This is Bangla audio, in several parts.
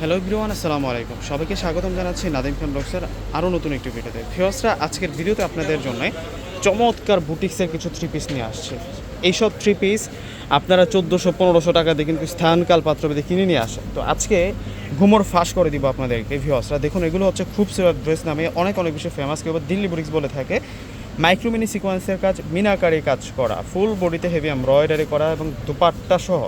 হ্যালো এভরিওয়ান আসসালামু আলাইকুম। সবাইকে স্বাগতম জানাচ্ছি নাদিম খান ব্লগসের আরও নতুন একটি ভিডিওতে। ভিওসরা আজকের ভিডিওতে আপনাদের জন্য চমৎকার বুটিক্সের কিছু থ্রি পিস নিয়ে আসছে। এইসব থ্রি পিস আপনারা চোদ্দোশো, পনেরোশো টাকা দিয়ে কিন্তু স্থানকাল পাত্রভেদে কিনে নিয়ে আসেন। তো আজকে ঘুমোর ফাঁস করে দিব আপনাদেরকে ভিওসরা দেখুন, এগুলো হচ্ছে খুব খুবসুরত ড্রেস নামে অনেক অনেক বেশি ফেমাস কেউ দিল্লি বুটিক্স বলে থাকে। মাইক্রোমিনি সিকোয়েন্সের কাজ, মিনাকারি কাজ করা ফুল বডিতে হেভি এমব্রয়ডারি করা এবং দুপাট্টা সহ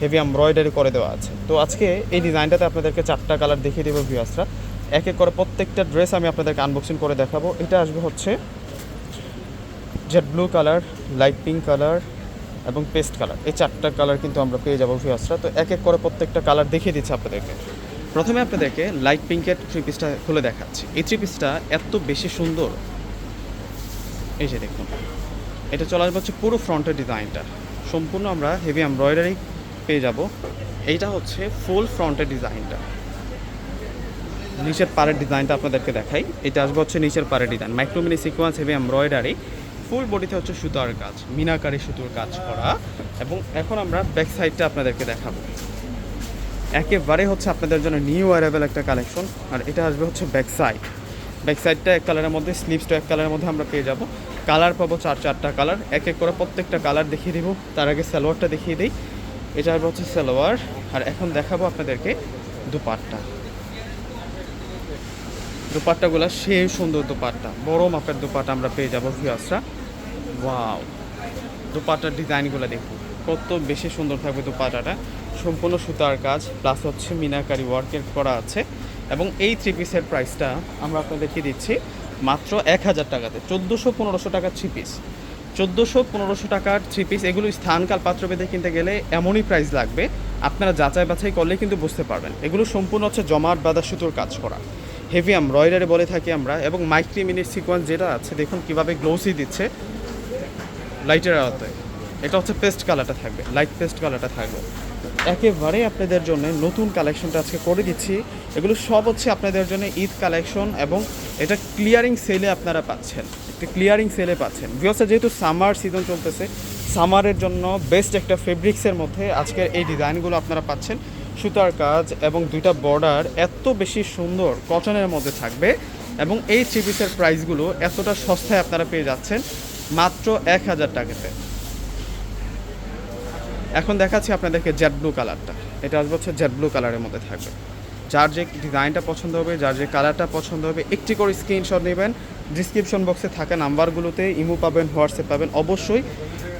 হেভি এমব্রয়ডারি করে দেওয়া আছে। তো আজকে এই ডিজাইনটাতে আপনাদেরকে চারটা কালার দেখিয়ে দেবো ভিউয়ার্সরা এক এক করে প্রত্যেকটা ড্রেস আমি আপনাদেরকে আনবক্সিং করে দেখাবো। এটা আসবে হচ্ছে jade blue colour light pink colour এবং পেস্ট কালার এই চারটা কালার কিন্তু আমরা পেয়ে যাব ভিউয়ার্সরা তো এক এক করে প্রত্যেকটা কালার দেখিয়ে দিচ্ছি আপনাদেরকে। প্রথমে আপনাদেরকে লাইট পিঙ্কের থ্রি পিসটা খুলে দেখাচ্ছি। এই থ্রি পিসটা এত বেশি সুন্দর। এই যে দেখুন। এটা চলে আসবে হচ্ছে পুরো ফ্রন্টের ডিজাইনটা সম্পূর্ণ আমরা হেভি এমব্রয়ডারি পেয়ে যাব। এইটা হচ্ছে ফুল ফ্রন্টের ডিজাইনটা নিচের পাড়ের ডিজাইনটা আপনাদেরকে দেখাই। এটা আসবে হচ্ছে নিচের পাড়ের design micromini sequence heavy embroidery full বডিতে হচ্ছে সুতার কাজ, মিনাকারি সুতোর কাজ করা। এবং এখন আমরা ব্যাক সাইডটা আপনাদেরকে দেখাবো। একেবারে হচ্ছে আপনাদের জন্য নিউ অ্যারাইভেল একটা কালেকশন আর এটা আসবে হচ্ছে ব্যাক সাইড ব্যাক সাইডটা এক কালারের মধ্যে স্লিভসটা এক কালারের মধ্যে আমরা পেয়ে যাব। কালার পাবো চার, চারটা কালার এক এক করে প্রত্যেকটা কালার দেখিয়ে দিব। তার আগে সালোয়ারটা দেখিয়ে দিই। এটা হচ্ছে সালোয়ার। আর এখন দেখাবো আপনাদেরকে দুপাট্টা। দুপাট্টাগুলো সে সুন্দর দুপাট্টা। বড় মাপের দুপাট্টা আমরা পেয়ে যাব ভিউয়ার্সরা। ওয়াও। দুপাট্টার ডিজাইনগুলো দেখুন। কত বেশি সুন্দর থাকবে দুপাট্টাটা। সম্পূর্ণ সুতার কাজ প্লাস হচ্ছে মিনাকারি ওয়ার্কের করা আছে। এবং এই থ্রি পিসের প্রাইসটা আমরা আপনাদেরকে দিচ্ছি মাত্র এক হাজার টাকাতে। চোদ্দোশো পনেরোশো টাকার থ্রি পিস চোদ্দোশো পনেরোশো টাকার থ্রি পিস এগুলো স্থানকাল পাত্রভেদে কিনতে গেলে এমনই প্রাইস লাগবে। আপনারা যাচাই বাছাই করলে কিন্তু বুঝতে পারবেন। এগুলো সম্পূর্ণ হচ্ছে জমাট বাঁধা সুতোর কাজ করা। হেভি এমব্রয়ডারি বলে থাকি আমরা, এবং মাইক্রি মিনিট সিকোয়েন্স যেটা আছে, দেখুন কীভাবে গ্লোসি দিচ্ছে লাইটের আওতায় এটা হচ্ছে পেস্ট কালারটা থাকবে লাইট পেস্ট কালারটা থাকবে। একেবারে আপনাদের জন্য নতুন কালেকশনটা আজকে করে দিচ্ছি। এগুলো সব হচ্ছে আপনাদের জন্য ঈদ কালেকশন এবং এটা ক্লিয়ারিং সেলে আপনারা পাচ্ছেন। একটা ক্লিয়ারিং সেলে পাচ্ছেন। বিকজে যেহেতু সামার সিজন চলতেছে সামারের জন্য বেস্ট একটা ফেব্রিক্সের মধ্যে আজকের এই ডিজাইনগুলো আপনারা পাচ্ছেন। সুতার কাজ এবং দুইটা বর্ডার এত বেশি সুন্দর কটনের মধ্যে থাকবে এবং এই থ্রি পিসের প্রাইসগুলো এতটা সস্তায় আপনারা পেয়ে যাচ্ছেন মাত্র এক হাজার টাকাতে। এখন দেখাচ্ছি আপনাদেরকে জেড ব্লু কালারটা এটা আসবে হচ্ছে জেড ব্লু কালারের মধ্যে থাকবে। যার যে ডিজাইনটা পছন্দ হবে, যার যে কালারটা পছন্দ হবে, একটি করে স্ক্রিনশট নেবেন। ডিসক্রিপশন বক্সে থাকা নাম্বারগুলোতে ইমো পাবেন, হোয়াটসঅ্যাপ পাবেন। অবশ্যই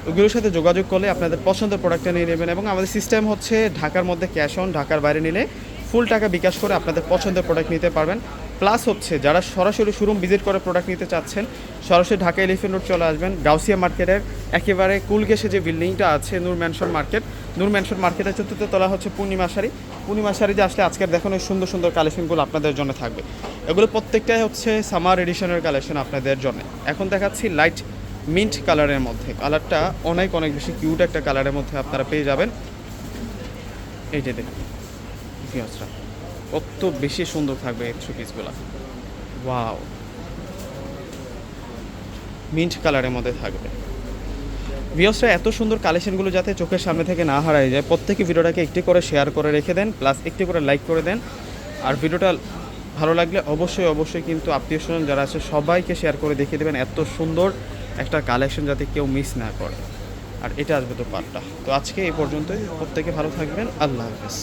ওগুলোর সাথে যোগাযোগ করলে আপনাদের পছন্দের প্রোডাক্টটা নিয়ে নেবেন এবং আমাদের সিস্টেম হচ্ছে ঢাকার মধ্যে ক্যাশ অন ঢাকার বাইরে নিলে ফুল টাকা বিকাশ করে আপনাদের পছন্দের প্রোডাক্ট নিতে পারবেন। প্লাস হচ্ছে যারা সরাসরি শোরুম ভিজিট করে প্রোডাক্ট নিতে চাচ্ছেন, সরাসরি ঢাকা এলিফেন্ট রোড চলে আসবেন, গাউসিয়া মার্কেটের একেবারে কুলগেসে যে বিল্ডিংটা আছে Noor mansion market Noor mansion মার্কেটের চতুর্থ তলা হচ্ছে পূর্ণিমা শাড়ি। পূর্ণিমা শাড়ি যে আসলে আজকের দেখানো সুন্দর সুন্দর কালেকশনগুলো আপনাদের জন্য থাকবে। এগুলো প্রত্যেকটাই হচ্ছে সামার এডিশনের কালেকশন আপনাদের জন্য। এখন দেখাচ্ছি লাইট মিন্ট কালারের মধ্যে। কালারটা অনেক অনেক বেশি কিউট একটা কালারের মধ্যে আপনারা পেয়ে যাবেন। এই যে দেখুন কত বেশি সুন্দর থাকবে থ্রি পিসগুলো ওয়াও মিন্ট কালারের মধ্যে থাকবে। ভিউয়ার্সরা এত সুন্দর কালেকশনগুলো যাতে চোখের সামনে থেকে না হারায় যায়, প্রত্যেকে ভিডিওটাকে একটি করে শেয়ার করে রেখে দেন প্লাস একটি করে লাইক করে দেন। আর ভিডিওটা ভালো লাগলে অবশ্যই অবশ্যই কিন্তু আত্মীয় স্বজন যারা আছে, সবাইকে শেয়ার করে দেখিয়ে দেবেন এত সুন্দর একটা কালেকশন যাতে কেউ মিস না করে। আর এটা আসবে তো পার্টটা তো আজকে এই পর্যন্তই। প্রত্যেকে ভালো থাকবেন। আল্লাহ হাফিজ।